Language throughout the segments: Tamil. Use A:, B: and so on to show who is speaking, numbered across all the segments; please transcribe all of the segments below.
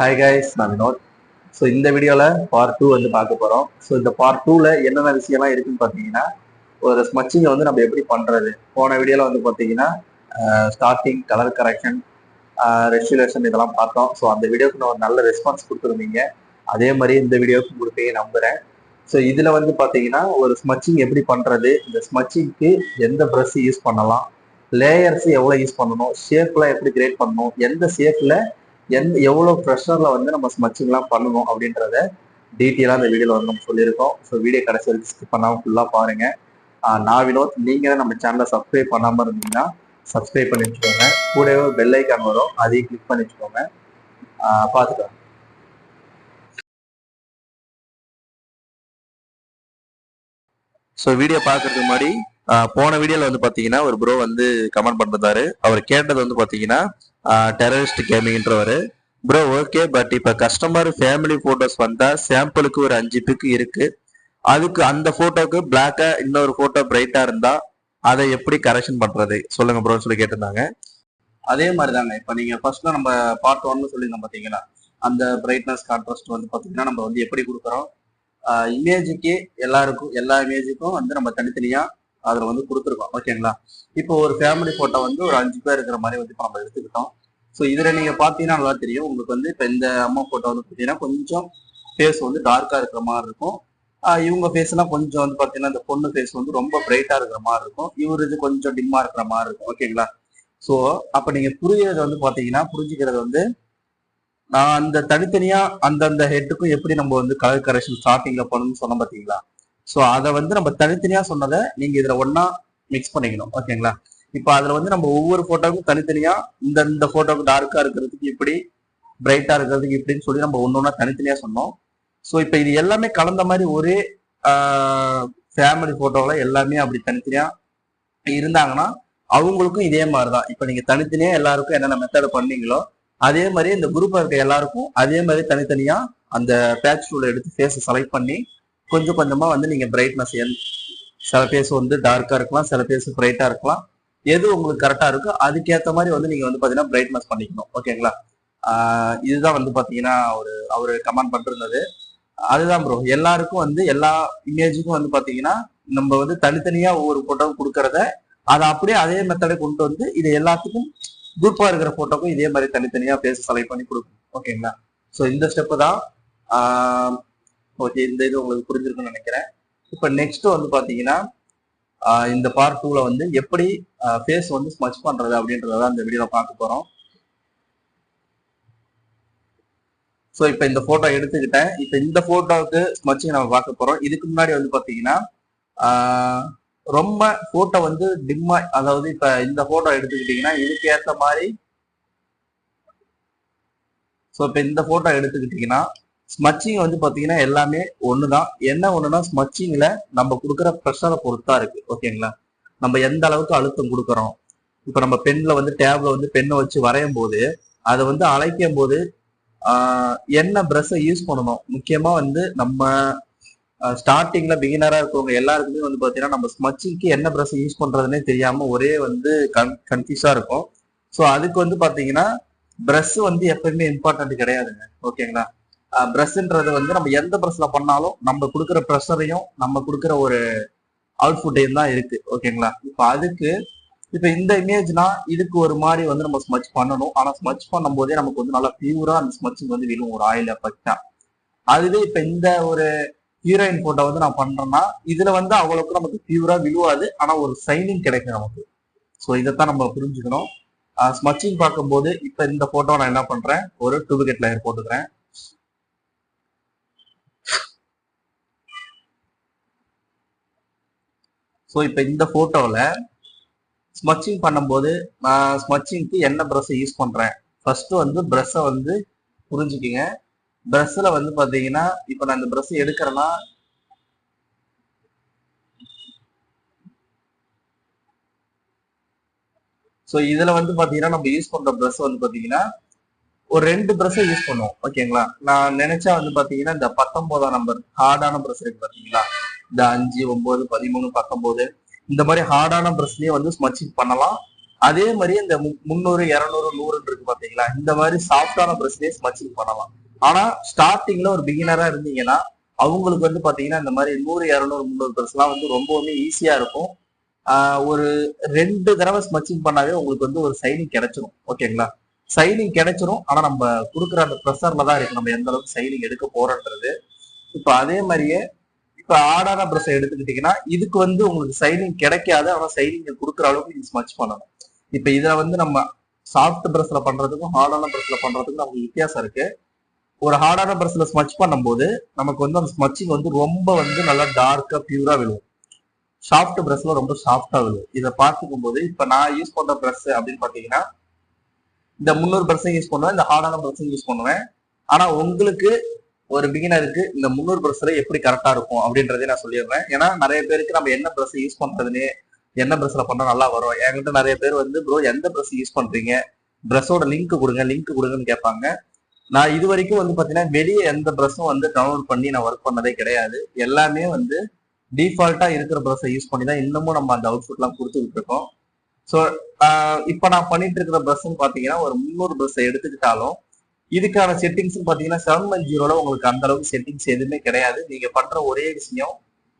A: ஹாய் கைஸ் நான் வினோத். ஸோ இந்த வீடியோவில் பார்ட் டூ வந்து பார்க்க போகிறோம் ஸோ இந்த பார்ட் டூவில் என்னென்ன விஷயம்லாம் இருக்குன்னு பார்த்தீங்கன்னா ஒரு ஸ்மச்சிங்கை வந்து நம்ம எப்படி பண்ணுறது போன வீடியோவில் வந்து பார்த்தீங்கன்னா ஸ்டார்டிங் கலர் கரெக்ஷன் ரெஸ்டுலேஷன் இதெல்லாம் பார்த்தோம். ஸோ அந்த வீடியோக்கு நான் ஒரு நல்ல ரெஸ்பான்ஸ் கொடுத்துருந்தீங்க. அதே மாதிரி இந்த வீடியோக்கு கொடுப்பீங்க நம்புகிறேன் ஸோ இதில் வந்து பார்த்தீங்கன்னா ஒரு ஸ்மச்சிங் எப்படி பண்ணுறது இந்த ஸ்மச்சிங்க்கு எந்த ப்ரஷ் யூஸ் பண்ணலாம்? லேயர்ஸ் எவ்வளோ யூஸ் பண்ணணும் ஷேப்லாம் எப்படி கிரியேட் பண்ணணும்? எந்த ஷேப்பில் எந்த எவ்வளோ ப்ரெஷரில் வந்து நம்ம ஸ்மச்சிங்லாம் பண்ணணும் அப்படின்றத டீட்டெயிலாக இந்த வீடியோவில் வந்து நம்ம சொல்லியிருக்கோம். ஸோ வீடியோ கடைசி வரைக்கும் ஸ்கிப் பண்ணாமல் ஃபுல்லாக பாருங்கள் நான் வினோத் நீங்கள் நம்ம சேனலை சப்ஸ்கிரைப் பண்ணாமல் இருந்தீங்கன்னா சப்ஸ்கிரைப் பண்ணி வச்சுக்கோங்க. கூடவே பெல் ஐக்கான் வரும். அதையும் கிளிக் பண்ணி வச்சுக்கோங்க. பார்த்துக்கலாம். ஸோ வீடியோ பார்க்கறதுக்கு முன்னாடி போன வீடியோவில் வந்து பார்த்தீங்கன்னா ஒரு ப்ரோ வந்து கமெண்ட் பண்ணிருந்தாரு. அவர் கேட்டது வந்து பார்த்தீங்கன்னா டெரரிஸ்ட் கேமிங்ன்றவர் ப்ரோ ஓகே பட் இப்போ கஸ்டமர் ஃபேமிலி ஃபோட்டோஸ் வந்தால் சாம்பிளுக்கு ஒரு அஞ்சு பிக்கு இருக்கு. அதுக்கு அந்த ஃபோட்டோவுக்கு பிளாக்காக இன்னொரு ஃபோட்டோ பிரைட்டாக இருந்தால் அதை எப்படி கரெக்ஷன் பண்ணுறது சொல்லுங்கள் ப்ரோன்னு சொல்லி கேட்டிருந்தாங்க. அதே மாதிரி தாங்க இப்போ நீங்கள் ஃபர்ஸ்ட்ல நம்ம பார்ட் ஒன்னு சொல்லியிருந்தோம் பார்த்தீங்களா அந்த பிரைட்னஸ் கான்ட்ராஸ்ட் வந்து பார்த்தீங்கன்னா நம்ம வந்து எப்படி கொடுக்குறோம்? இமேஜுக்கு எல்லாருக்கும் எல்லா இமேஜுக்கும் வந்து நம்ம தனித்தனியாக அதுல வந்து கொடுத்துருக்கோம். ஓகேங்களா இப்போ ஒரு ஃபேமிலி போட்டோ வந்து ஒரு அஞ்சு பேர் இருக்கிற மாதிரி வந்து இப்போ நம்ம எடுத்துக்கிட்டோம். ஸோ இதுல நீங்க பாத்தீங்கன்னா நல்லா தெரியும். உங்களுக்கு வந்து இப்போ இந்த அம்மா போட்டோ வந்து பாத்தீங்கன்னா கொஞ்சம் ஃபேஸ் வந்து டார்க்கா இருக்கிற மாதிரி இருக்கும். இவங்க ஃபேஸ் எல்லாம் கொஞ்சம் வந்து பாத்தீங்கன்னா இந்த பொண்ணு ஃபேஸ் வந்து ரொம்ப பிரைட்டா இருக்கிற மாதிரி இருக்கும். இவரு இது கொஞ்சம் டிம்மா இருக்கிற மாதிரி இருக்கும். ஓகேங்களா ஸோ அப்ப நீங்க புரியறது வந்து பாத்தீங்கன்னா புரிஞ்சுக்கிறது வந்து நான் அந்த தனித்தனியா அந்தந்த ஹெட்டுக்கும் எப்படி நம்ம வந்து கலர் கரெக்ஷன் ஸ்டார்டிங்ல பண்ணணும்னு சொன்னோம் பாத்தீங்களா ஸோ அதை வந்து நம்ம தனித்தனியா சொன்னதை நீங்க இதுல ஒன்னா மிக்ஸ் பண்ணிக்கணும். ஓகேங்களா? இப்போ அதுல வந்து நம்ம ஒவ்வொரு போட்டோவுக்கும் தனித்தனியா இந்த இந்த போட்டோவுக்கு டார்க்கா இருக்கிறதுக்கு இப்படி பிரைட்டா இருக்கிறதுக்கு இப்படின்னு சொல்லி நம்ம ஒன்று ஒன்றா தனித்தனியா சொன்னோம். ஸோ இப்போ இது எல்லாமே கலந்த மாதிரி ஒரே ஃபேமிலி போட்டோவில் எல்லாமே அப்படி தனித்தனியா இருந்தாங்கன்னா அவங்களுக்கும் இதே மாதிரி தான் இப்போ நீங்க தனித்தனியா எல்லாருக்கும் என்னென்ன மெத்தட் பண்ணீங்களோ அதே மாதிரி இந்த குரூப்ல இருக்க எல்லாருக்கும் அதே மாதிரி தனித்தனியா அந்த பேட்ச் டூல எடுத்து ஃபேஸை செலக்ட் பண்ணி கொஞ்சம் கொஞ்சமா வந்து நீங்க பிரைட்னஸ் சில பேஸ் வந்து டார்க்கா இருக்கலாம் சில பேஸ் பிரைட்டா இருக்கலாம். எது உங்களுக்கு கரெக்டா இருக்கோ அதுக்கேற்ற மாதிரி வந்து நீங்க வந்து பாத்தீங்கன்னா பிரைட்னஸ் பண்ணிக்கணும். ஓகேங்களா இதுதான் வந்து பாத்தீங்கன்னா ஒரு அவரு கமெண்ட் பண்ணிருந்தது. அதுதான் ப்ரோ எல்லாருக்கும் வந்து எல்லா இமேஜுக்கும் வந்து பாத்தீங்கன்னா நம்ம வந்து தனித்தனியா ஒவ்வொரு போட்டோ கொடுக்கறத அதை அப்படியே அதே மெத்தடை கொண்டு வந்து இது எல்லாத்துக்கும் குரூப்பா இருக்கிற போட்டோக்கும் இதே மாதிரி தனித்தனியா பேச செலக்ட் பண்ணி கொடுக்கணும். ஓகேங்களா ஸோ இந்த ஸ்டெப்பு தான் ஓகே இந்த இது உங்களுக்கு புரிஞ்சிருக்குன்னு நினைக்கிறேன். இப்போ நெக்ஸ்ட் வந்து பார்த்தீங்கன்னா இந்த பார்ட் டூல வந்து எப்படி ஃபேஸ் வந்து ஸ்மச் பண்றது அப்படின்றத இந்த வீடியோவில் பார்க்க போறோம். ஸோ இப்போ இந்த போட்டோ எடுத்துக்கிட்டேன். இப்போ இந்த போட்டோவுக்கு ஸ்மச்சிங் நம்ம பார்க்க போறோம். இதுக்கு முன்னாடி வந்து பார்த்தீங்கன்னா ரொம்ப போட்டோ வந்து டிம்மா அதாவது இப்போ இந்த போட்டோ எடுத்துக்கிட்டீங்கன்னா இதுக்கு ஏற்ற மாதிரி ஸோ இப்போ இந்த போட்டோ எடுத்துக்கிட்டீங்கன்னா ஸ்மச்சிங் வந்து பாத்தீங்கன்னா எல்லாமே ஒண்ணுதான். என்ன ஒண்ணுனா ஸ்மச்சிங்ல நம்ம கொடுக்குற ப்ரெஷரை பொறுத்தா இருக்கு. ஓகேங்களா நம்ம எந்த அளவுக்கு அழுத்தம் கொடுக்குறோம்? இப்போ நம்ம பெண்ணில் வந்து டேப்ல வந்து பெண்ணை வச்சு வரையும் போது அதை வந்து அழைக்கும் போது ஆஹ் என்ன ப்ரெஷ்ஷை யூஸ் பண்ணணும்? முக்கியமா வந்து நம்ம ஸ்டார்டிங்ல பிகினரா இருக்கவங்க எல்லாருக்குமே வந்து பாத்தீங்கன்னா நம்ம ஸ்மச்சிங்க்கு என்ன ப்ரெஷ் யூஸ் பண்ணுறதுனே தெரியாம ஒரே வந்து கன் கன்ஃபியூஸா இருக்கும். ஸோ அதுக்கு வந்து பாத்தீங்கன்னா ப்ரெஷ் வந்து எப்பயுமே இம்பார்ட்டன்ட் கிடையாதுங்க. ஓகேங்களா ப்ரெஸ்ன்றது வந்து நம்ம எந்த ப்ரெஸ்ல பண்ணாலும் நம்ம கொடுக்குற ப்ரெஷரையும் நம்ம கொடுக்குற ஒரு அவுட்புட்டையும் தான் இருக்கு ஓகேங்களா? இப்போ அதுக்கு இப்போ இந்த இமேஜ்னா இதுக்கு ஒரு மாதிரி வந்து நம்ம ஸ்மச் பண்ணணும். ஆனா ஸ்மச் பண்ணும் போதே நமக்கு வந்து நல்லா பியூரா அந்த ஸ்மச்சிங் வந்து விழும் ஒரு ஆயில் எஃபெக்டா அதுவே இப்போ இந்த ஒரு ஹீரோயின் போட்டோ வந்து நான் பண்றேன்னா இதுல வந்து அவ்வளவுக்கு நமக்கு பியூரா விழுவாது. ஆனா ஒரு சைனிங் கிடைக்கும் நமக்கு. ஸோ இதைத்தான் நம்ம புரிஞ்சுக்கணும். ஸ்மச்சிங் பார்க்கும்போது இப்ப இந்த போட்டோ நான் என்ன பண்றேன்? ஒரு டூபிகெட் லேயர் போட்டுக்கிறேன். ஸோ இப்போ இந்த ஃபோட்டோவில் ஸ்மச்சிங் பண்ணும்போது நான் ஸ்மச்சிங்க்கு என்ன ப்ரெஷ்ஷை யூஸ் பண்றேன்? ஃபர்ஸ்ட் வந்து ப்ரஷ்ஷை வந்து புரிஞ்சுக்கிங்க. ப்ரஷ்ல வந்து பாத்தீங்கன்னா இப்போ நான் இந்த ப்ரஷ் எடுக்கிறேன்னா ஸோ இதுல வந்து பாத்தீங்கன்னா நம்ம யூஸ் பண்ற ப்ரெஷ் வந்து பாத்தீங்கன்னா ஒரு ரெண்டு ப்ரஷ்ஷை யூஸ் பண்ணுவோம். ஓகேங்களா நான் நினைச்சா வந்து பாத்தீங்கன்னா இந்த பத்தொன்பதாம் நம்பர் ஹார்டான ப்ரெஷ் இருக்கு பாத்தீங்களா? இந்த அஞ்சு ஒன்பது பதிமூணு பத்தொன்பது இந்த மாதிரி ஹார்டான ப்ரஷ்லயே வந்து ஸ்மச்சிங் பண்ணலாம். அதே மாதிரி இந்த மு- முந்நூறு இரநூறு நூறு இருக்கு பாத்தீங்களா? இந்த மாதிரி சாஃப்டான பிரஸ்லயே ஸ்மச்சிங் பண்ணலாம். ஆனா ஸ்டார்டிங்ல ஒரு பிகினரா இருந்தீங்கன்னா அவங்களுக்கு வந்து பாத்தீங்கன்னா இந்த மாதிரி நூறு இரநூறு முந்நூறு ப்ரெஸ்லாம் எல்லாம் வந்து ரொம்பவுமே ஈஸியா இருக்கும். ஒரு ரெண்டு தடவை ஸ்மச்சிங் பண்ணாவே உங்களுக்கு வந்து ஒரு சைனிங் கிடைச்சிரும். ஓகேங்களா? சைனிங் கிடைச்சிரும். ஆனா நம்ம கொடுக்குற அந்த ப்ரெஷர்ல தான் இருக்கு நம்ம எந்த அளவுக்கு சைனிங் எடுக்க போறோன்றது இப்போ அதே மாதிரியே இப்ப ஆடான ப்ரெஸ் எடுத்துக்கிட்டீங்கன்னா இதுக்கு வந்து உங்களுக்கு சைனிங் கிடைக்காது. ஆனா சைனிங் கொடுக்குற அளவுக்கு நீங்க ஸ்மச் பண்ணணும். இப்ப இதுல வந்து நம்ம சாஃப்ட் பிரஸ்ல பண்றதுக்கும் ஹார்டான பிரஸ்ல பண்றதுக்கும் நமக்கு வித்தியாசம் இருக்கு. ஒரு ஹார்டான பிரஸ்ல ஸ்மச் பண்ணும்போது நமக்கு வந்து அந்த ஸ்மச்சிங் வந்து ரொம்ப வந்து நல்லா டார்க்கா பியூரா விழுவும் சாஃப்ட் பிரஸ்ல ரொம்ப சாஃப்டா விழுவும் இதை பார்த்துக்கும் போது இப்ப நான் யூஸ் பண்ற பிரஸ் அப்படின்னு பாத்தீங்கன்னா இந்த முந்நூறு பிரஸ்ஸையும் யூஸ் பண்ணுவேன் இந்த ஹார்டான பிரஸ்ஸையும் யூஸ் பண்ணுவேன். ஆனா உங்களுக்கு ஒரு பிகினருக்கு இந்த முந்நூறு பிரஸ்ல எப்படி கரெக்டா இருக்கும் அப்படின்றதே நான் சொல்லிடுறேன். ஏன்னா நிறைய பேருக்கு நம்ம என்ன ப்ரெஸ் யூஸ் பண்றதுன்னு என்ன ப்ரெஸ்ல பண்ணா நல்லா வரும். என்கிட்ட நிறைய பேர் வந்து ப்ரோ எந்த ப்ரெஸ் யூஸ் பண்றீங்க? ப்ரெஸ்ஸோட லிங்க் கொடுங்க லிங்க் கொடுங்கன்னு கேட்பாங்க. நான் இது வரைக்கும் வந்து பாத்தீங்கன்னா வெளியே எந்த ப்ரெஸ்ஸும் வந்து டவுன்லோட் பண்ணி நான் ஒர்க் பண்ணதே கிடையாது. எல்லாமே வந்து டிஃபால்ட்டா இருக்கிற ப்ரெஸ்ஸை யூஸ் பண்ணி தான் இன்னமும் நம்ம அந்த அவுட்ஃபுட்லாம் கொடுத்துக்கிட்டு இருக்கோம். ஸோ இப்போ நான் பண்ணிட்டு இருக்கிற ப்ரெஸ்ஸுன்னு பாத்தீங்கன்னா ஒரு முந்நூறு ப்ரெஸ்ஸை எடுத்துக்கிட்டாலும் இதுக்கான செட்டிங்ஸ் பாத்தீங்கன்னா செவன் ஒன் ஜீரோல உங்களுக்கு அந்த அளவுக்கு செட்டிங்ஸ் எதுவுமே கிடையாது. நீங்க பண்ற ஒரே விஷயம்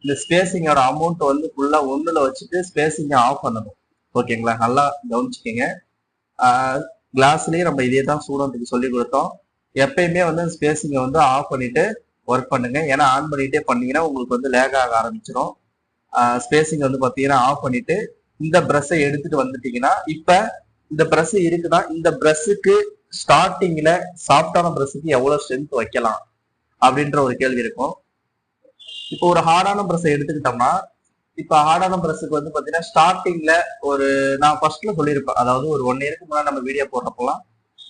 A: இந்த ஸ்பேசிங்கோட அமௌண்ட் வந்து ஃபுல்லா ஒண்ணுல வச்சுட்டு ஸ்பேசிங்க ஆஃப் பண்ணணும். ஓகேங்களா நல்லா கவனிச்சுக்கோங்க. கிளாஸ்லயே நம்ம இதே தான் ஸ்டூடெண்ட்டுக்கு சொல்லி கொடுத்தோம். எப்பயுமே வந்து ஸ்பேசிங்கை வந்து ஆஃப் பண்ணிட்டு ஒர்க் பண்ணுங்க. ஏன்னா ஆன் பண்ணிட்டே பண்ணீங்கன்னா உங்களுக்கு வந்து லேக் ஆக ஆரம்பிச்சிடும் ஸ்பேசிங் வந்து பாத்தீங்கன்னா ஆஃப் பண்ணிட்டு இந்த ப்ரஷ்ஷை எடுத்துட்டு வந்துட்டீங்கன்னா இப்ப இந்த ப்ரஷ் இருக்குன்னா இந்த ப்ரஷ்ஷுக்கு ஸ்டார்டிங்ல சாஃப்டான ப்ரஷ்ஷுக்கு எவ்வளவு ஸ்ட்ரென்த் வைக்கலாம் அப்படின்ற ஒரு கேள்வி இருக்கும். இப்போ ஒரு ஹார்டான பிரஸ் எடுத்துக்கிட்டோம்னா இப்போ ஹார்டான ப்ரஷ்ஷுக்கு வந்து பாத்தீங்கன்னா ஸ்டார்டிங்ல ஒரு நான் ஃபர்ஸ்ட்ல சொல்லியிருப்பேன். அதாவது ஒரு ஒன் இயருக்கு முன்னாடி நம்ம வீடியோ போடுறப்பெல்லாம்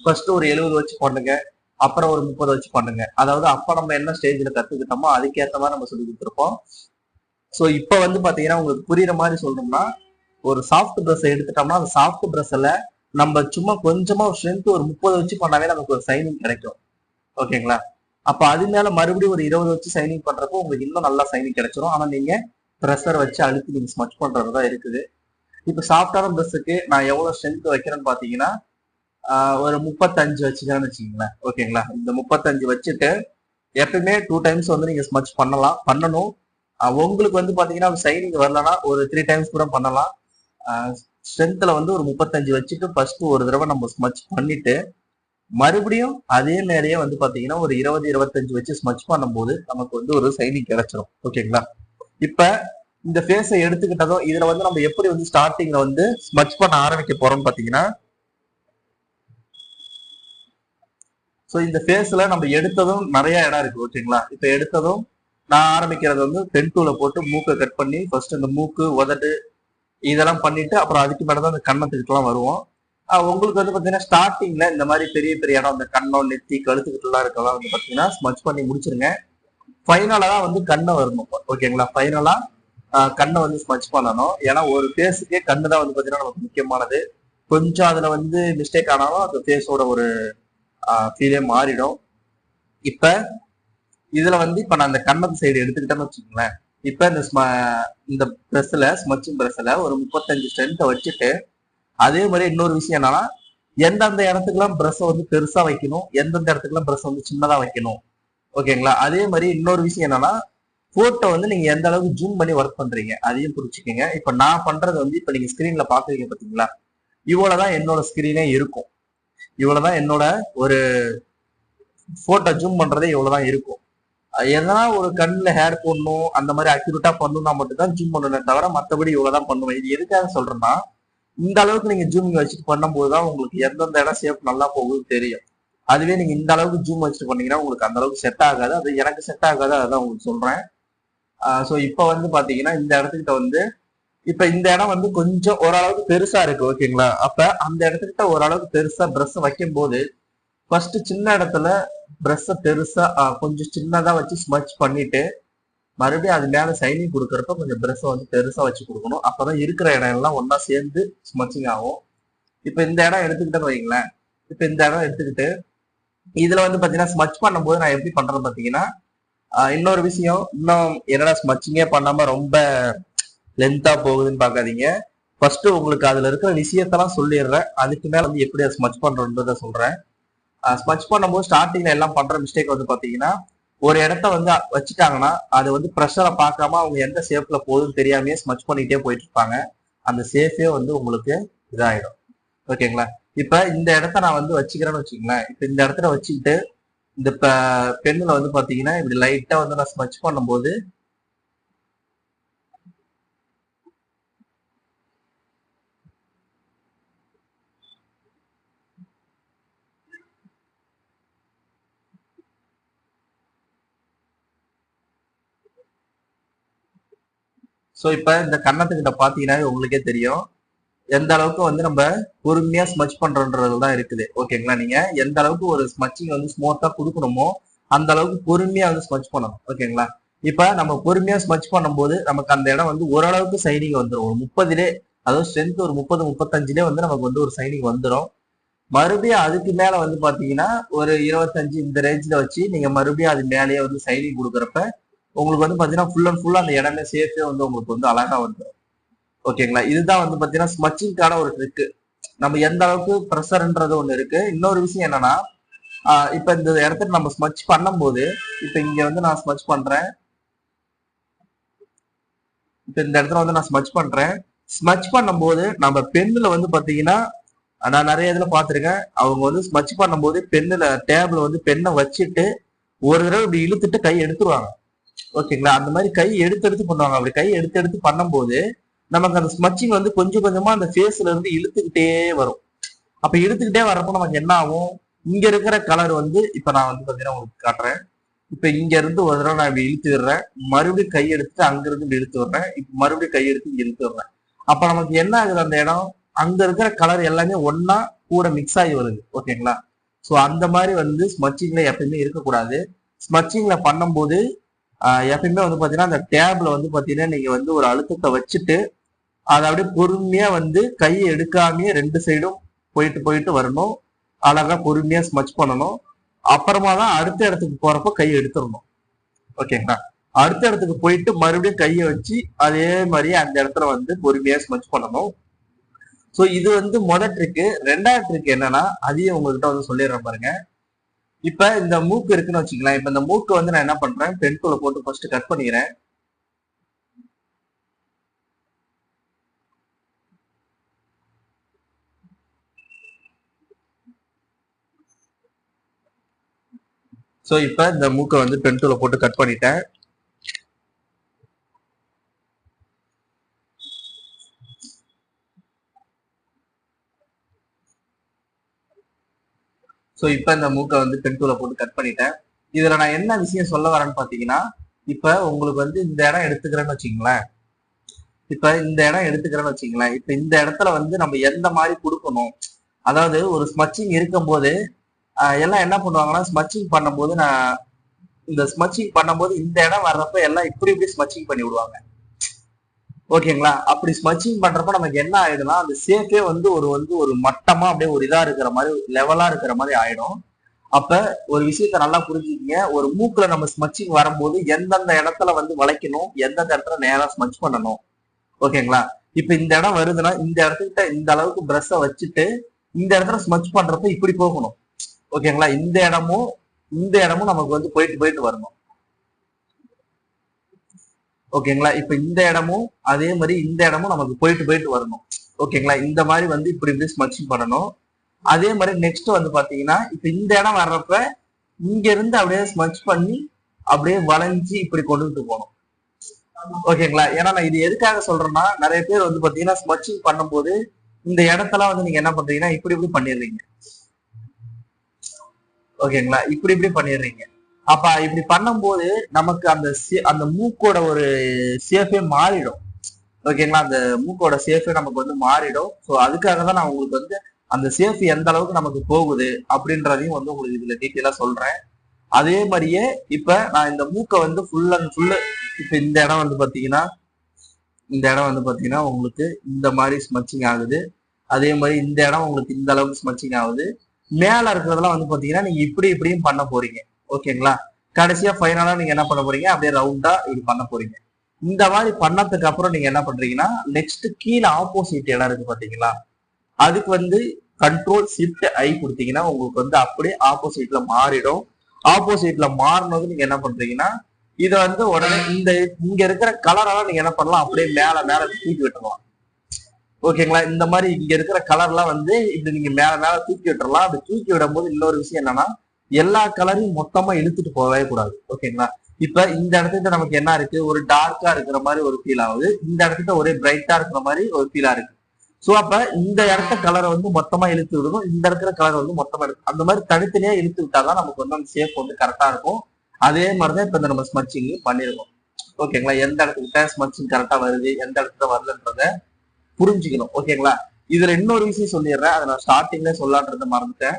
A: ஃபர்ஸ்ட் ஒரு எழுபது வச்சு பண்ணுங்க. அப்புறம் ஒரு முப்பது வச்சு பண்ணுங்க. அதாவது அப்ப நம்ம என்ன ஸ்டேஜ்ல கத்துக்கிட்டோமோ அதுக்கேற்ற மாதிரி நம்ம சொல்லி கொடுத்துருப்போம். ஸோ இப்போ வந்து பாத்தீங்கன்னா உங்களுக்கு புரியுற மாதிரி சொல்லணும்னா ஒரு சாஃப்ட் பிரஷ் எடுத்துட்டோம்னா அந்த சாஃப்ட் பிரஷ்ல நம்ம சும்மா கொஞ்சமா ஸ்ட்ரென்த் ஒரு முப்பது வச்சு பண்ணாவே நமக்கு ஒரு சைனிங் கிடைக்கும். ஓகேங்களா அப்ப அது மேல மறுபடியும் ஒரு இருபது வச்சு சைனிங் பண்றப்போ உங்களுக்கு இன்னும் நல்லா சைனிங் கிடைச்சிரும். ஆனா நீங்க ப்ரெஷர் வச்சு அழுத்தி நீங்க ஸ்மச் பண்றதுதான் இருக்குது. இப்போ சாஃப்டான பிரஷ்ஷுக்கு நான் எவ்வளவு ஸ்ட்ரென்த் வைக்கிறேன்னு பாத்தீங்கன்னா ஒரு முப்பத்தஞ்சு வச்சுக்கிறேன்னு வச்சுக்கோங்களேன். ஓகேங்களா இந்த முப்பத்தஞ்சு வச்சுட்டு எப்பயுமே டூ டைம்ஸ் வந்து நீங்க ஸ்மச் பண்ணலாம் பண்ணணும். உங்களுக்கு வந்து பாத்தீங்கன்னா சைனிங் வரலன்னா ஒரு த்ரீ டைம்ஸ் கூட பண்ணலாம். ஸ்ட்ரென்த்ல வந்து ஒரு முப்பத்தஞ்சு வச்சுட்டு ஃபர்ஸ்ட் ஒரு தடவை நம்ம ஸ்மச் பண்ணிட்டு மறுபடியும் அதே மேலேயே வந்து பாத்தீங்கன்னா ஒரு இருபது இருபத்தஞ்சு வச்சு ஸ்மச் பண்ணும்போது நமக்கு வந்து ஒரு சைனிங் கிடைச்சிரும். ஓகேங்களா இப்ப இந்த ஃபேஸை எடுத்துக்கிட்டதும் இதுல வந்து நம்ம எப்படி வந்து ஸ்டார்டிங்ல வந்து ஸ்மச் பண்ண ஆரம்பிக்க போறோம்னு பாத்தீங்கன்னா ஸோ இந்த ஃபேஸ்ல நம்ம எடுத்ததும் நிறைய இடம் இருக்கு. ஓகேங்களா இப்போ எடுத்ததும் நான் ஆரம்பிக்கிறது வந்து பென் டூல போட்டு மூக்கை கட் பண்ணி ஃபர்ஸ்ட் இந்த மூக்கு உதடு இதெல்லாம் பண்ணிட்டு அப்புறம் அதுக்கு மேல தான் அந்த கண்ணத்துக்கிட்டலாம் வருவோம். உங்களுக்கு வந்து பாத்தீங்கன்னா ஸ்டார்டிங்ல இந்த மாதிரி பெரிய பெரிய இடம் அந்த கண்ணம் நெத்தி கழுத்துக்கிட்டுலாம் இருக்கலாம் வந்து பாத்தீங்கன்னா ஸ்மச் பண்ணி முடிச்சிருங்க. ஃபைனலா தான் வந்து கண்ணை வரணும் ஓகேங்களா ஃபைனலா கண்ணை வந்து ஸ்மச் பண்ணணும். ஏன்னா ஒரு ஃபேஸுக்கே கண்ணு தான் வந்து பாத்தீங்கன்னா நமக்கு முக்கியமானது. கொஞ்சம் அதுல வந்து மிஸ்டேக் ஆனாலும் அந்த ஃபேஸோட ஒரு ஃபீலே மாறிடும். இப்ப இதுல வந்து இப்ப நான் அந்த கண்ணத்து சைடு எடுத்துக்கிட்டேன்னு வச்சுக்கோங்களேன். இப்ப இந்த ஸ்ம- இந்த ப்ரெஸ்ஸில் ஸ்மச்சிங் ப்ரெஸ்ல ஒரு முப்பத்தஞ்சு ஸ்ட்ரென்த்தை வச்சுட்டு அதே மாதிரி இன்னொரு விஷயம் என்னன்னா எந்தெந்த இடத்துக்குலாம் ப்ரெஸ்ஸை வந்து பெருசா வைக்கணும் எந்தெந்த இடத்துக்குலாம் ப்ரெஸ் வந்து சின்னதா வைக்கணும். ஓகேங்களா அதே மாதிரி இன்னொரு விஷயம் என்னன்னா போட்டோ வந்து நீங்க எந்த அளவுக்கு ஜூம் பண்ணி ஒர்க் பண்றீங்க அதையும் புரிச்சுக்கோங்க இப்ப நான் பண்றது வந்து இப்ப நீங்க ஸ்கிரீன்ல பாக்குறீங்க பாத்தீங்களா இவ்வளவுதான் என்னோட ஸ்கிரீனே இருக்கும். இவ்வளவுதான் என்னோட ஒரு போட்டோ ஜூம் பண்றதே இவ்வளவுதான் இருக்கும். எதனா ஒரு கண்ணுல ஹேர் போடணும் அந்த மாதிரி அக்யூரேட்டா பண்ணணும்னா மட்டும் தான் ஜூம் பண்ணணும் தவிர மத்தபடி இவ்வளவுதான் பண்ணுவேன். இது எதுக்காக சொல்றேன்னா இந்த அளவுக்கு நீங்க ஜூம் வச்சுட்டு பண்ணும்போது தான் உங்களுக்கு எந்தெந்த இடம் சேஃப் நல்லா போகுதுன்னு தெரியும். அதுவே நீங்க இந்த அளவுக்கு ஜூம் வச்சுட்டு பண்ணீங்கன்னா உங்களுக்கு அந்த அளவுக்கு செட் ஆகாது. அது எனக்கு செட் ஆகாது அதான் உங்களுக்கு சொல்றேன். ஸோ இப்போ வந்து பாத்தீங்கன்னா இந்த இடத்துக்கிட்ட வந்து இப்ப இந்த இடம் வந்து கொஞ்சம் ஓரளவுக்கு பெருசா இருக்கு ஓகேங்களா அப்ப அந்த இடத்துக்கிட்ட ஓரளவுக்கு பெருசா ட்ரெஸ் வைக்கும் போது ஃபர்ஸ்ட் சின்ன இடத்துல ப்ரெஷ்ஷை பெருசா கொஞ்சம் சின்னதா வச்சு ஸ்மச் பண்ணிட்டு மறுபடியும் அது மேல சைனிங் கொடுக்கறப்ப கொஞ்சம் ப்ரெஷ்ஷை வந்து பெருசா வச்சு கொடுக்கணும். அப்பதான் இருக்கிற இடம் எல்லாம் ஒன்றா சேர்ந்து ஸ்மச்சிங் ஆகும். இப்ப இந்த இடம் எடுத்துக்கிட்டேன்னு வைங்களேன் இப்ப இந்த இடம் எடுத்துக்கிட்டு இதுல வந்து பாத்தீங்கன்னா ஸ்மச் பண்ணும்போது நான் எப்படி பண்றேன்னு பாத்தீங்கன்னா இன்னொரு விஷயம் இன்னும் என்னடா ஸ்மச்சிங்கே பண்ணாம ரொம்ப லென்த்தா போகுதுன்னு பார்க்காதீங்க ஃபர்ஸ்ட் உங்களுக்கு அதுல இருக்கிற விஷயத்தெல்லாம் சொல்லிடுறேன். அதுக்கு மேல வந்து எப்படி அதை ஸ்மச் பண்றோன்றத சொல்றேன். ஸ்மச் பண்ணும்போது ஸ்டார்டிங்ல எல்லாம் பண்ற மிஸ்டேக் வந்து பாத்தீங்கன்னா ஒரு இடத்த வந்து வச்சுட்டாங்கன்னா அது வந்து ப்ரெஷரை பார்க்காம அவங்க எந்த சேஃப்ல போகுதுன்னு தெரியாமயே ஸ்மச் பண்ணிட்டே போயிட்டு இருப்பாங்க. அந்த சேஃபே வந்து உங்களுக்கு இதாயிடும். ஓகேங்களா? இப்ப இந்த இடத்த நான் வந்து வச்சுக்கிறேன்னு வச்சுக்கங்களேன். இப்ப இந்த இடத்துல வச்சுக்கிட்டு இந்த பெண்ணுல வந்து பாத்தீங்கன்னா இப்படி லைட்டா வந்து நான் ஸ்மச் பண்ணும்போது ஸோ இப்ப இந்த கன்னத்துக்கிட்ட பாத்தீங்கன்னா உங்களுக்கே தெரியும். எந்த அளவுக்கு வந்து நம்ம பொறுமையா ஸ்மச் பண்றோன்றது தான் இருக்குது. ஓகேங்களா நீங்க? எந்த அளவுக்கு ஒரு ஸ்மச்சிங் வந்து ஸ்மூத்தா கொடுக்கணுமோ அந்த அளவுக்கு பொறுமையா வந்து ஸ்மச் பண்ணணும். ஓகேங்களா இப்ப நம்ம பொறுமையா ஸ்மச் பண்ணும்போது நமக்கு அந்த இடம் வந்து ஓரளவுக்கு சைனிங் வந்துடும் ஒரு முப்பதுலே அதாவது ஸ்ட்ரென்த் ஒரு முப்பது முப்பத்தஞ்சுலே வந்து நமக்கு வந்து ஒரு சைனிங் வந்துடும் மறுபடியும் அதுக்கு மேல வந்து பாத்தீங்கன்னா ஒரு இருபத்தஞ்சு இந்த ரேஞ்சில வச்சு நீங்க மறுபடியும் அது மேலேயே வந்து சைனிங் கொடுக்குறப்ப உங்களுக்கு வந்து பாத்தீங்கன்னா ஃபுல் அண்ட் ஃபுல்லா அந்த இடமே சேஃபே வந்து உங்களுக்கு வந்து அழகா வந்துடும் ஓகேங்களா இதுதான் வந்து பாத்தீங்கன்னா ஸ்மச்சிங்கான ஒரு ட்ரிக்கு நம்ம எந்த அளவுக்கு ப்ரெஷர்ன்றது ஒண்ணு இருக்கு. இன்னொரு விஷயம் என்னன்னா இப்ப இந்த இடத்துல நம்ம ஸ்மச் பண்ணும்போது இப்ப இங்க வந்து நான் ஸ்மச் பண்றேன். இப்ப இந்த இடத்துல வந்து நான் ஸ்மச் பண்றேன். ஸ்மச் பண்ணும்போது நம்ம பெண்ணுல வந்து பாத்தீங்கன்னா நான் நிறைய இதுல பாத்திருக்கேன் அவங்க வந்து ஸ்மச் பண்ணும்போது பெண்ணுல டேபிள் வந்து பெண்ணை வச்சுட்டு ஒரு தடவை இப்படி இழுத்துட்டு கை எடுத்துருவாங்க. ஓகேங்களா? அந்த மாதிரி கை எடுத்து எடுத்து பண்ணுவாங்க. அப்படி கை எடுத்து எடுத்து பண்ணும்போது நமக்கு அந்த ஸ்மச்சிங் வந்து கொஞ்சம் கொஞ்சமா அந்த ஃபேஸ்ல இருந்து இழுத்துக்கிட்டே வரும். அப்ப இழுத்துக்கிட்டே வரப்போ நமக்கு என்ன ஆகும்? இங்க இருக்கிற கலர் வந்து இப்ப நான் வந்து பாத்தீங்கன்னா உங்களுக்கு காட்டுறேன். இப்ப இங்க இருந்து ஒரு தடவை நான் இப்படி இழுத்து விடுறேன். மறுபடியும் கை எடுத்துட்டு அங்க இருந்து இழுத்து விடுறேன். இப்ப மறுபடியும் கை எடுத்து இங்க இழுத்து விடுறேன். அப்ப நமக்கு என்ன ஆகுது அந்த இடம்? அங்க இருக்கிற கலர் எல்லாமே ஒன்னா கூட மிக்ஸ் ஆகி வருது. ஓகேங்களா? சோ அந்த மாதிரி வந்து ஸ்மச்சிங்ல எப்பயுமே இருக்கக்கூடாது. ஸ்மச்சிங்ல பண்ணும்போது எப்பயுமே வந்து பாத்தீங்கன்னா அந்த டேப்ல வந்து பாத்தீங்கன்னா நீங்க வந்து ஒரு அழுத்தத்தை வச்சுட்டு அதை அப்படியே பொறுமையா வந்து கையை எடுக்காமயே ரெண்டு சைடும் போயிட்டு போயிட்டு வரணும். அழகா பொறுமையா ஸ்மச் பண்ணணும். அப்புறமா தான் அடுத்த இடத்துக்கு போறப்ப கையை எடுத்துடணும். ஓகேங்களா அடுத்த இடத்துக்கு போயிட்டு மறுபடியும் கையை வச்சு அதே மாதிரி அந்த இடத்துல வந்து பொறுமையா ஸ்மச் பண்ணணும். ஸோ இது வந்து முதல் ட்ரிக்கு ரெண்டாவது ட்ரிக் என்னன்னா அதையும் உங்ககிட்ட வந்து சொல்லிடுறேன் பாருங்க. இப்ப இந்த மூக்கு இருக்குன்னு வச்சுக்கலாம் இப்ப இந்த மூக்கு வந்து நான் என்ன பண்றேன்? பென் போட்டு ஃபர்ஸ்ட் கட் பண்ணிக்கிறேன் சோ இப்ப இந்த மூக்கை வந்து பென் டூல போட்டு கட் பண்ணிட்டேன். சோ இப்ப இந்த மூக்கை வந்து பென்டூல போட்டு கட் பண்ணிட்டேன். இதுல நான் என்ன விஷயம் சொல்ல வரேன்னு பாத்தீங்கன்னா இப்ப உங்களுக்கு வந்து இந்த இடம் எடுத்துக்கிறேன்னு வச்சுங்களேன் இப்ப இந்த இடம் எடுத்துக்கிறேன்னு வச்சுங்களேன் இப்ப இந்த இடத்துல வந்து நம்ம எந்த மாதிரி கொடுக்கணும்? அதாவது ஒரு ஸ்மச்சிங் இருக்கும்போது எல்லாம் என்ன பண்ணுவாங்கன்னா ஸ்மச்சிங் பண்ணும்போது நான் இந்த ஸ்மச்சிங் பண்ணும்போது இந்த இடம் வர்றப்ப எல்லாம் இப்படி இப்படி ஸ்மச்சிங் பண்ணி விடுவாங்க. ஓகேங்களா? அப்படி ஸ்மச்சிங் பண்றப்ப நமக்கு என்ன ஆயிடும்னா அந்த சேஃபே வந்து ஒரு வந்து ஒரு மட்டமா அப்படியே ஒரு இதா இருக்கிற மாதிரி லெவலா இருக்கிற மாதிரி ஆயிடும். அப்ப ஒரு விஷயத்த நல்லா புரிஞ்சுக்கீங்க. ஒரு மூக்குல நம்ம ஸ்மச்சிங் வரும்போது எந்தெந்த இடத்துல வந்து வளைக்கணும் எந்தெந்த இடத்துல நேரா ஸ்மச் பண்ணணும். ஓகேங்களா? இப்ப இந்த இடம் வருதுன்னா இந்த இடத்துக்கிட்ட இந்த அளவுக்கு ப்ரெஷ்ஷை வச்சுட்டு இந்த இடத்துல ஸ்மச் பண்றப்ப இப்படி போகணும். ஓகேங்களா? இந்த இடமும் இந்த இடமும் நமக்கு வந்து போயிட்டு போயிட்டு வரணும். ஓகேங்களா இப்ப இந்த இடமும் அதே மாதிரி இந்த இடமும் நமக்கு போயிட்டு போயிட்டு வரணும். ஓகேங்களா இந்த மாதிரி வந்து இப்படி இப்படி ஸ்மச்சிங் பண்ணணும். அதே மாதிரி நெக்ஸ்ட் வந்து பாத்தீங்கன்னா இப்ப இந்த இடம் வர்றப்ப இங்க இருந்து அப்படியே ஸ்மச் பண்ணி அப்படியே வளைஞ்சு இப்படி கொண்டுட்டு போகணும். ஓகேங்களா ஏன்னா நான் இது எதுக்காக சொல்றேன்னா நிறைய பேர் வந்து பாத்தீங்கன்னா ஸ்மச்சிங் பண்ணும்போது இந்த இடத்தெல்லாம் வந்து நீங்க என்ன பண்றீங்கன்னா இப்படி இப்படி பண்ணிடுறீங்க. ஓகேங்களா இப்படி இப்படி பண்ணிடுறீங்க. அப்ப இப்படி பண்ணும்போது நமக்கு அந்த சே- அந்த மூக்கோட ஒரு சேஃபே மாறிடும். ஓகேங்களா? அந்த மூக்கோட சேஃபே நமக்கு வந்து மாறிடும். ஸோ அதுக்காக தான் நான் உங்களுக்கு வந்து அந்த சேஃப் எந்த அளவுக்கு நமக்கு போகுது அப்படின்றதையும் வந்து உங்களுக்கு இதுல டீட்டெயிலா சொல்றேன். அதே மாதிரியே இப்ப நான் இந்த மூக்கை வந்து ஃபுல் அண்ட் ஃபுல்லு இப்ப இந்த இடம் வந்து பாத்தீங்கன்னா இந்த இடம் வந்து பாத்தீங்கன்னா உங்களுக்கு இந்த மாதிரி ஸ்மச்சிங் ஆகுது. அதே மாதிரி இந்த இடம் உங்களுக்கு இந்த அளவுக்கு ஸ்மச்சிங் ஆகுது. மேல இருக்கிறதெல்லாம் வந்து பாத்தீங்கன்னா நீங்க இப்படி இப்படியும் பண்ண போறீங்க. ஓகேங்களா? கடைசியா ஃபைனலா நீங்க என்ன பண்ண போறீங்க? அப்படியே ரவுண்டா இது பண்ண போறீங்க. இந்த மாதிரி பண்ணதுக்கு அப்புறம் நீங்க என்ன பண்றீங்கன்னா நெக்ஸ்ட் கீழே ஆப்போசிட் இடம் இருக்கு பாத்தீங்களா? அதுக்கு வந்து கண்ட்ரோல் ஷிஃப்ட் ஐ கொடுத்தீங்கன்னா உங்களுக்கு வந்து அப்படியே ஆப்போசிட்ல மாறிடும். ஆப்போசிட்ல மாறினது நீங்க என்ன பண்றீங்கன்னா இதை வந்து உடனே இந்த இங்க இருக்கிற கலரெல்லாம் நீங்க என்ன பண்ணலாம்? அப்படியே மேல மேல தூக்கி விட்டுறலாம். ஓகேங்களா? இந்த மாதிரி இங்க இருக்கிற கலர்லாம் வந்து இப்படி நீங்க மேல மேல தூக்கி விட்டுறலாம். அது தூக்கி விடும்போது இன்னொரு விஷயம் என்னன்னா எல்லா கலரையும் மொத்தமா இழுத்துட்டு போகவே கூடாது. ஓகேங்களா? இப்ப இந்த இடத்துல நமக்கு என்ன இருக்கு? ஒரு டார்க்கா இருக்கிற மாதிரி ஒரு ஃபீல் ஆகுது. இந்த இடத்துல ஒரே பிரைட்டா இருக்கிற மாதிரி ஒரு ஃபீலா இருக்கு. சோ அப்ப இந்த இடத்த கலரை வந்து மொத்தமா இழுத்து விடணும். இந்த இடத்துல கலர் வந்து மொத்தமா எடுக்கும் அந்த மாதிரி தனித்தனியா இழுத்து விட்டாதான் நமக்கு வந்து அந்த ஷேப் வந்து கரெக்டா இருக்கும். அதே மாதிரிதான் இப்ப இந்த நம்ம ஸ்மச்சிங் பண்ணிருக்கோம். ஓகேங்களா? எந்த இடத்துக்கிட்ட ஸ்மச்சிங் கரெக்டா வருது எந்த இடத்துல வரலன்றத புரிஞ்சுக்கணும். ஓகேங்களா? இதுல இன்னொரு விஷயம் சொல்லிடுறேன். அதை நான் ஸ்டார்டிங்ல சொல்லான்றத மறந்துட்டேன்.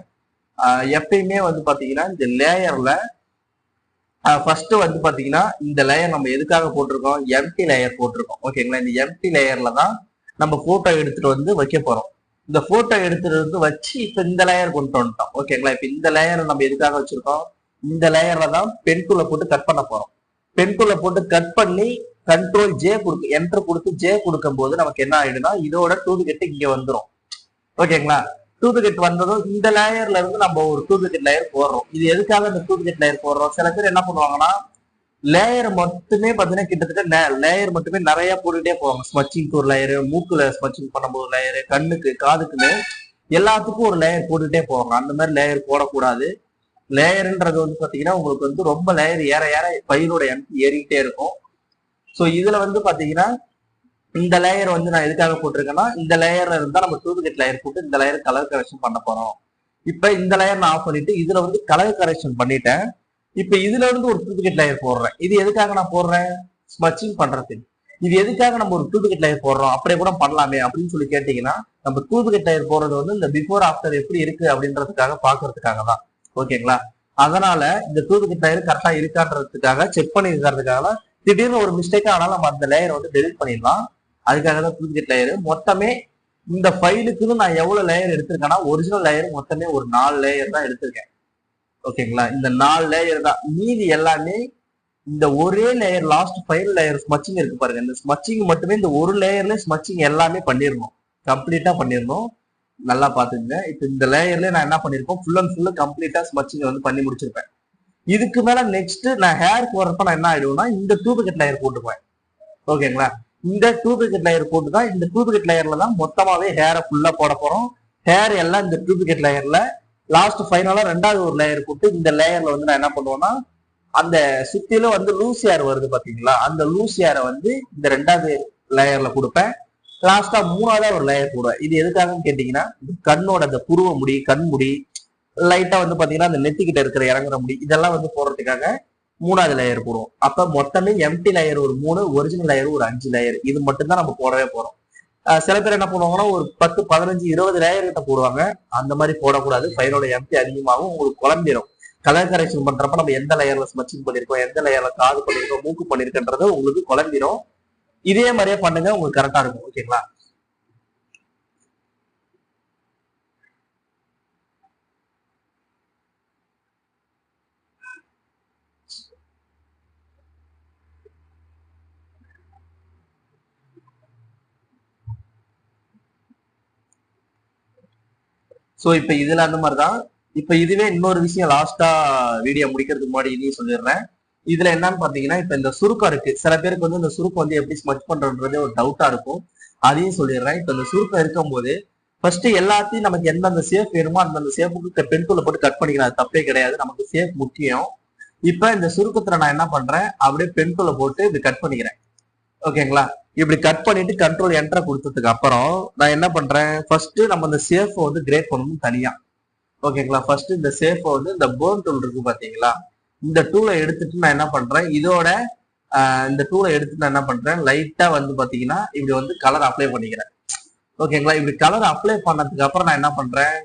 A: எப்பயுமே வந்து பாத்தீங்கன்னா இந்த லேயர்ல ஃபர்ஸ்ட் வந்து பாத்தீங்கன்னா இந்த லேயர் நம்ம எதுக்காக போட்டிருக்கோம்? எம்டி லேயர் போட்டிருக்கோம். ஓகேங்களா இந்த எம்டி லேயர்ல தான் நம்ம போட்டோ எடுத்துட்டு வந்து வைக்க போறோம். இந்த போட்டோ எடுத்துட்டு வந்து வச்சு இப்ப இந்த லேயர் கொண்டு வந்துட்டோம். ஓகேங்களா இப்ப இந்த லேயர் நம்ம எதுக்காக வச்சிருக்கோம்? இந்த லேயர்ல தான் பென்குள்ள போட்டு கட் பண்ண போறோம். பென்குள்ள போட்டு கட் பண்ணி கண்ட்ரோல் ஜே கொடுக்க என்டர் கொடுத்து ஜே கொடுக்கும் போது நமக்கு என்ன ஆயிடுனா இதோட டூப்ளிகேட் இங்க வந்துடும் ஓகேங்களா டூப்ளிகேட் வந்ததும் இந்த லேயர்ல இருந்து நம்ம ஒரு டூப்ளிகேட் லேயர் போடுறோம். இது எதுக்காக இந்த டூப்ளிகேட் லேயர் போடுறோம்? சில பேர் என்ன பண்ணுவாங்கன்னா லேயர் மட்டுமே பாத்தீங்கன்னா கிட்டத்தட்ட லேயர் மட்டுமே நிறைய போட்டுட்டே போவாங்க. ஸ்மச்சிங் ஒரு லேயர் மூக்குல ஸ்மச்சிங் பண்ணும்போது லேயர் கண்ணுக்கு காதுக்குன்னு எல்லாத்துக்கும் ஒரு லேயர் போட்டுட்டே போவாங்க. அந்த மாதிரி லேயர் போடக்கூடாது. லேயர்ன்றது வந்து பாத்தீங்கன்னா உங்களுக்கு வந்து ரொம்ப லேயர் ஏற ஏற பயிரோட எம்பி ஏறிக்கிட்டே இருக்கும். ஸோ இதுல வந்து பாத்தீங்கன்னா இந்த லேயர் வந்து நான் எதுக்காக போட்டிருக்கேன்னா இந்த லேயர்ல இருந்தா நம்ம டூப்ளிகேட் லேயர் போட்டு இந்த லேயர் கலர் கரெக்ஷன் பண்ண போறோம். இப்ப இந்த லேயர் நான் ஆஃப் பண்ணிட்டு இதுல வந்து கலர் கரெக்ஷன் பண்ணிட்டேன். இப்ப இதுல இருந்து ஒரு டூப்ளிகேட் லேயர் போடுறேன். இது எதுக்காக நான் போடுறேன்? ஸ்மச்சிங் பண்றதுக்கு இது எதுக்காக நம்ம ஒரு டூப்ளிகேட் லேயர் போடுறோம்? அப்படியே கூட பண்ணலாமே அப்படின்னு சொல்லி கேட்டீங்கன்னா நம்ம டூப்ளிகேட் லேயர் போடுறது வந்து இந்த பிஃபோர் ஆஃப்டர் எப்படி இருக்கு அப்படின்றதுக்காக பாக்குறதுக்காக தான். ஓகேங்களா? அதனால இந்த டூப்ளிகேட் லேயர் கரெக்டா இருக்கான்றதுக்காக செக் பண்ணி இருக்கிறதுக்காக திடீர்னு ஒரு மிஸ்டேக்கா ஆனாலும் நம்ம அந்த லேயர் வந்து டெலிட் பண்ணிடலாம். அதுக்காக தான் டூப்ளிகேட் லேயர் மொத்தமே இந்த ஃபைலுக்குன்னு நான் எவ்வளவு லேயர் எடுத்திருக்கேன்னா ஒரிஜினல் லேயர் மொத்தமே ஒரு நாலு லேயர் தான் எடுத்திருக்கேன். ஓகேங்களா இந்த நாலு லேயர் தான். மீதி எல்லாமே இந்த ஒரே layer last file layer smudging இருக்கு பாருங்க. இந்த ஸ்மச்சிங் மட்டுமே இந்த ஒரு லேயர்ல ஸ்மச்சிங் எல்லாமே பண்ணிடணும். கம்ப்ளீட்டா பண்ணிடணும். நல்லா பாத்துங்க இப்ப இந்த லேயர்ல நான் என்ன பண்ணிருக்கோம்? ஃபுல் அண்ட் ஃபுல்லு கம்ப்ளீட்டா ஸ்மச்சிங் வந்து பண்ணி முடிச்சிருப்பேன். இதுக்கு மேல நெக்ஸ்ட் நான் ஹேர் போடுறப்ப நான் என்ன ஆயிடுவேன்னா இந்த டூபிகட் லேயர் போட்டுப்பேன் ஓகேங்களா இந்த டூபிகட் லேயர் போட்டு தான் இந்த டூபிகட் லேயர்ல தான் மொத்தமாவே ஹேரை ஃபுல்லா போட போறோம். ஹேர் எல்லாம் இந்த டூபிகட் லேயர்ல லாஸ்ட் ஃபைனலா ரெண்டாவது ஒரு லேயர் போட்டு இந்த லேயர்ல வந்து நான் என்ன பண்ணுவேன்னா அந்த சுத்திலும் வந்து லூஸ் ஏர் வருது பாத்தீங்களா? அந்த லூஸ் ஏரை வந்து இந்த ரெண்டாவது லேயர்ல கொடுப்பேன். லாஸ்டா மூணாவதா ஒரு லேயர் போடுவேன். இது எதுக்காகன்னு கேட்டீங்கன்னா கண்ணோட அந்த புருவ முடி கண் முடி லைட்டா வந்து பாத்தீங்கன்னா அந்த நெத்திக்கிட்ட இருக்கிற இறங்குற முடி இதெல்லாம் வந்து போடுறதுக்காக மூணாவது லேயர் போடுவோம். அப்ப மொத்தமே எம்டி லேயர் ஒரு மூணு ஒரிஜினல் லேயர் ஒரு அஞ்சு லேயர் இது மட்டும்தான் நம்ம போடவே போறோம். சில பேர் என்ன பண்ணுவாங்கன்னா ஒரு பத்து பதினஞ்சு இருபது லேயர் கிட்ட போடுவாங்க. அந்த மாதிரி போடக்கூடாது. ஃபைலோட எம்டி அதிகமாகவும் உங்களுக்கு குழம்பிடும் கலர் கரெக்ஷன் பண்றப்ப நம்ம எந்த லேயர்ல ஸ்மச்சிங் பண்ணிருக்கோம் எந்த லேயர்ல காது பண்ணிருக்கோம் மூக்கு பண்ணிருக்கன்றது உங்களுக்கு குழம்பிடும் இதே மாதிரியே பண்ணுங்க உங்களுக்கு கரெக்டா இருக்கும். ஓகேங்களா சோ இப்ப இதுல அந்த மாதிரிதான். இப்ப இதுவே இன்னொரு விஷயம் லாஸ்டா வீடியோ முடிக்கிறதுக்கு முன்னாடி இதையும் சொல்லிடுறேன். இதுல என்னன்னு பாத்தீங்கன்னா இப்ப இந்த சுருக்கம் இருக்கு. சில பேருக்கு வந்து இந்த சுருக்கம் வந்து எப்படி ஸ்மச் பண்றதுன்றதே ஒரு டவுட்டா இருக்கும். அதையும் சொல்லிடுறேன். இப்ப இந்த சுருக்கம் இருக்கும்போது ஃபர்ஸ்ட் எல்லாத்தையும் நமக்கு எந்தெந்த சேஃப் வேணுமோ அந்தந்த சேஃபுக்கு பென்குள்ள போட்டு கட் பண்ணிக்கலாம் அது தப்பே கிடையாது. நமக்கு சேஃப் முக்கியம். இப்ப இந்த சுருக்கத்துல நான் என்ன பண்றேன்? அப்படியே பென்குள்ள போட்டு இது கட் பண்ணிக்கிறேன். ஓகேங்களா? இப்படி கட் பண்ணிட்டு கண்ட்ரோல் என்ட்ரா கொடுத்ததுக்கு அப்புறம் நான் என்ன பண்றேன்? ஃபர்ஸ்ட் நம்ம இந்த சேஃபை வந்து கிரேட் பண்ணணும் தனியா. ஓகேங்களா? ஃபர்ஸ்ட் இந்த சேஃபை வந்து இந்த போன் டூல் இருக்கு பாத்தீங்களா? இந்த டூலை எடுத்துட்டு நான் என்ன பண்றேன்? இதோட இந்த டூலை எடுத்து நான் என்ன பண்றேன்? லைட்டா வந்து பாத்தீங்கன்னா இப்படி வந்து கலர் அப்ளை பண்ணிக்கிறேன். ஓகேங்களா? இப்படி கலர் அப்ளை பண்ணதுக்கு அப்புறம் நான் என்ன பண்றேன்?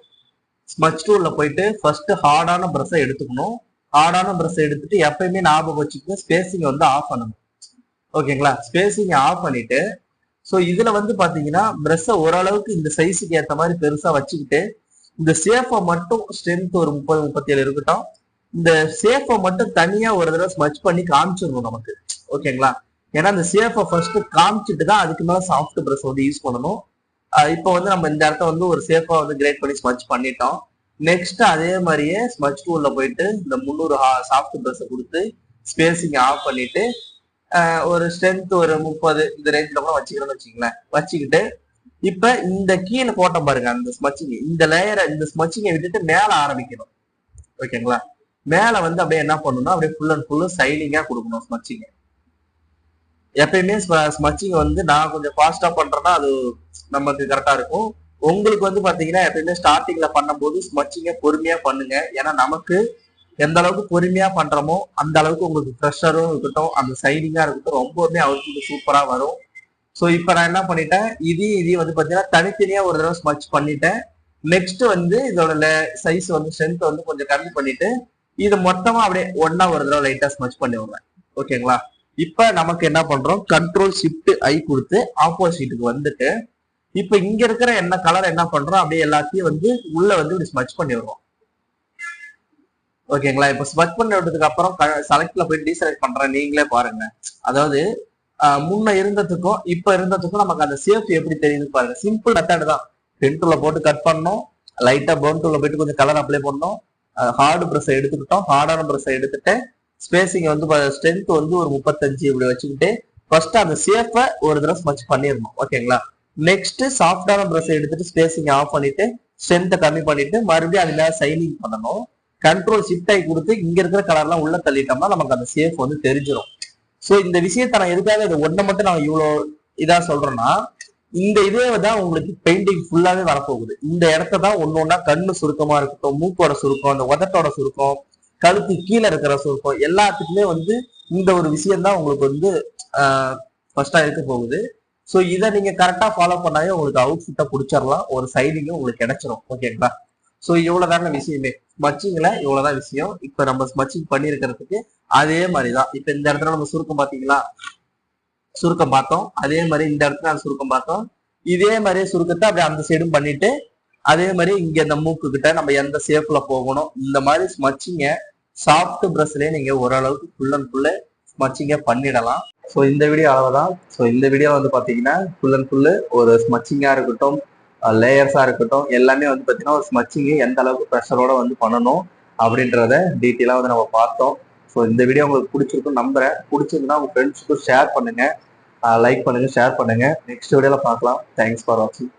A: ஸ்மச் டூல்ல போயிட்டு ஃபர்ஸ்ட் ஹார்டான பிரஷை எடுத்துக்கணும். ஹார்டான ப்ரெஷ்ஷை எடுத்துட்டு எப்பயுமே ஞாபகம் வச்சுக்கணும். ஸ்பேசிங் வந்து ஆஃப் பண்ணணும். ஓகேங்களா? ஸ்பேசிங் ஆஃப் பண்ணிட்டு ஸோ இதுல வந்து பாத்தீங்கன்னா பிரஷ்ஷை ஓரளவுக்கு இந்த சைஸுக்கு ஏற்ற மாதிரி பெருசா வச்சுக்கிட்டு இந்த சேஃபை மட்டும் ஸ்ட்ரென்த் ஒரு முப்பது முப்பத்தி ஏழு இருக்கட்டும். இந்த சேஃபை மட்டும் தனியா ஒரு தடவை ஸ்மச் பண்ணி காமிச்சிடணும் நமக்கு. ஓகேங்களா? ஏன்னா அந்த சேஃபை ஃபர்ஸ்ட் காமிச்சிட்டு தான் அதுக்கு மேல சாஃப்ட் ப்ரஷ் வந்து யூஸ் பண்ணணும். இப்போ வந்து நம்ம இந்த இடத்த வந்து ஒரு சேஃபா வந்து கிரேட் பண்ணி ஸ்மச் பண்ணிட்டோம். நெக்ஸ்ட் அதே மாதிரியே ஸ்மச் டூல்ல போயிட்டு இந்த முந்நூறு சாஃப்ட் ப்ரஷ் கொடுத்து ஸ்பேசிங் ஆஃப் பண்ணிட்டு ஒரு ஸ்ட்ரென்த் ஒரு முப்பது இந்த ரேஞ்சில் கூட வச்சுக்கிறோம்னு வச்சுங்களேன் வச்சுக்கிட்டு இப்ப இந்த கீழே போட்டோம் பாருங்க அந்த ஸ்மச்சிங் இந்த லேயரை இந்த ஸ்மச்சிங்கை விட்டுட்டு மேல ஆரம்பிக்கணும். ஓகேங்களா? மேல வந்து அப்படியே என்ன பண்ணணும்னா அப்படியே ஃபுல் அண்ட் ஃபுல்லு சைனிங்கா கொடுக்கணும் ஸ்மச்சிங் எப்பயுமே ஸ்மச்சிங் வந்து நான் கொஞ்சம் ஃபாஸ்டா பண்றேன்னா அது நமக்கு கரெக்டா இருக்கும். உங்களுக்கு வந்து பாத்தீங்கன்னா எப்பயுமே ஸ்டார்டிங்ல பண்ணும்போது ஸ்மச்சிங்க பொறுமையா பண்ணுங்க. ஏன்னா நமக்கு எந்த அளவுக்கு பொறுமையா பண்றோமோ அந்த அளவுக்கு உங்களுக்கு ப்ரெஷரும் இருக்கட்டும் அந்த சைனிங்கா இருக்கட்டும் ரொம்பவுமே அவுட்புட் சூப்பரா வரும். ஸோ இப்போ நான் என்ன பண்ணிட்டேன்? இதையும் இதையும் வந்து பாத்தீங்கன்னா தனித்தனியா ஒரு தடவை ஸ்மச் பண்ணிட்டேன். நெக்ஸ்ட் வந்து இதோட சைஸ் வந்து ஸ்ட்ரென்த் வந்து கொஞ்சம் கம்மி பண்ணிட்டு இது மொத்தமா அப்படியே ஒன்னா ஒரு தடவை லைட்டா ஸ்மச் பண்ணி விடுறேன் ஓகேங்களா இப்ப நமக்கு என்ன பண்றோம்? கண்ட்ரோல் ஷிஃப்ட் ஐ கொடுத்து ஆப்போசிட்டுக்கு வந்துட்டு இப்ப இங்க இருக்கிற என்ன கலர் என்ன பண்றோம்? அப்படியே எல்லாத்தையும் வந்து உள்ள வந்து இப்படி ஸ்மச் பண்ணி விடுறோம் ஓகேங்களா இப்ப ஸ்மச் பண்ணி விட்டதுக்கு அப்புறம் செலக்ட்ல போய் டீசெலக்ட் பண்றேன். நீங்களே பாருங்க. அதாவது முன்ன இருந்ததுக்கும் இப்ப இருந்ததுக்கும் நமக்கு அந்த சேஃப் எப்படி தெரியுது பாருங்க. சிம்பிள் மெத்தட் தான். பென் டூல போட்டு கட் பண்ணோம் லைட்டா பவுன் டூல போயிட்டு கொஞ்சம் கலர் அப்ளை பண்ணோம் ஹார்டு ப்ரெஸ் எடுத்துக்கிட்டோம். ஹார்டான ப்ரெஸ் எடுத்துட்டு ஸ்பேசிங் வந்து ஸ்ட்ரென்த் வந்து ஒரு முப்பத்தஞ்சு இப்படி வச்சுக்கிட்டு ஃபர்ஸ்ட் அந்த சேஃபை ஒரு தடவை ஸ்மச் பண்ணிடணும். ஓகேங்களா நெக்ஸ்ட் சாஃப்டான ப்ரெஸ் எடுத்துட்டு ஸ்பேசிங் ஆஃப் பண்ணிட்டு ஸ்ட்ரென்த்தை கம்மி பண்ணிட்டு மறுபடியும் அது சைனிங் பண்ணணும். கண்ட்ரோல் ஷிஃப்ட் ஆகி கொடுத்து இங்க இருக்கிற கலர்லாம் உள்ள தள்ளிட்டோம்னா நமக்கு அந்த சேஃப் வந்து தெரிஞ்சிடும் ஸோ இந்த விஷயத்த நான் எதுக்காக இது ஒன்றை மட்டும் நான் இவ்வளோ இதா சொல்றேன்னா இந்த இதே தான் உங்களுக்கு பெயிண்டிங் ஃபுல்லாவே வரப்போகுது. இந்த இடத்த தான் ஒன்று ஒன்றா கண்ணு சுருக்கமா இருக்கட்டும் மூக்கோட சுருக்கம் அந்த உதட்டோட சுருக்கம் கழுத்து கீழே இருக்கிற சுருக்கம் எல்லாத்துக்குமே வந்து இந்த ஒரு விஷயம் தான் உங்களுக்கு வந்து ஃபர்ஸ்டா இருக்க போகுது. ஸோ இதை நீங்க கரெக்டா ஃபாலோ பண்ணாவே உங்களுக்கு அவுட் ஃபிட்டை பிடிச்சிடலாம் ஒரு சைடிங்கும் உங்களுக்கு கிடைச்சிரும். ஓகேங்களா ஸோ இவ்வளவுதான விஷயமே. ஸ்மச்சிங்ல இவ்வளவுதான் விஷயம். இப்ப நம்ம ஸ்மச்சிங் பண்ணியிருக்கிறதுக்கு அதே மாதிரிதான். இப்ப இந்த இடத்துல நம்ம சுருக்கம் பாத்தீங்களா சுருக்கம் பார்த்தோம். அதே மாதிரி இந்த இடத்துல அந்த சுருக்கம் பார்த்தோம். இதே மாதிரியே சுருக்கத்தை அப்படியே அந்த சைடும் பண்ணிட்டு அதே மாதிரி இங்க இந்த மூக்கு கிட்ட நம்ம எந்த சேஃப்ல போகணும்? இந்த மாதிரி ஸ்மச்சிங்க சாஃப்ட் ப்ரஷ்லயே நீங்க ஓரளவுக்கு ஃபுல் அண்ட் ஃபுல்லு ஸ்மச்சிங்க பண்ணிடலாம். ஸோ இந்த வீடியோ அளவுதான். ஸோ இந்த வீடியோ வந்து பாத்தீங்கன்னா ஃபுல் அண்ட் ஃபுல்லு ஒரு ஸ்மச்சிங்கா இருக்கட்டும் லேயர்ஸா இருக்கட்டும் எல்லாமே வந்து பாத்தீங்கன்னா ஒரு ஸ்மச்சிங்கு எந்த அளவுக்கு ப்ரெஷரோட வந்து பண்ணணும் அப்படின்றத டீட்டெயிலாக வந்து நம்ம பார்த்தோம். ஸோ இந்த வீடியோ உங்களுக்கு பிடிச்சிருக்கும் நம்புறேன். பிடிச்சிருந்தா உங்க ஃப்ரெண்ட்ஸுக்கும் ஷேர் பண்ணுங்க. லைக் பண்ணுங்க ஷேர் பண்ணுங்க. நெக்ஸ்ட் வீடியோல பார்க்கலாம். தேங்க்ஸ் ஃபார் வாட்சிங்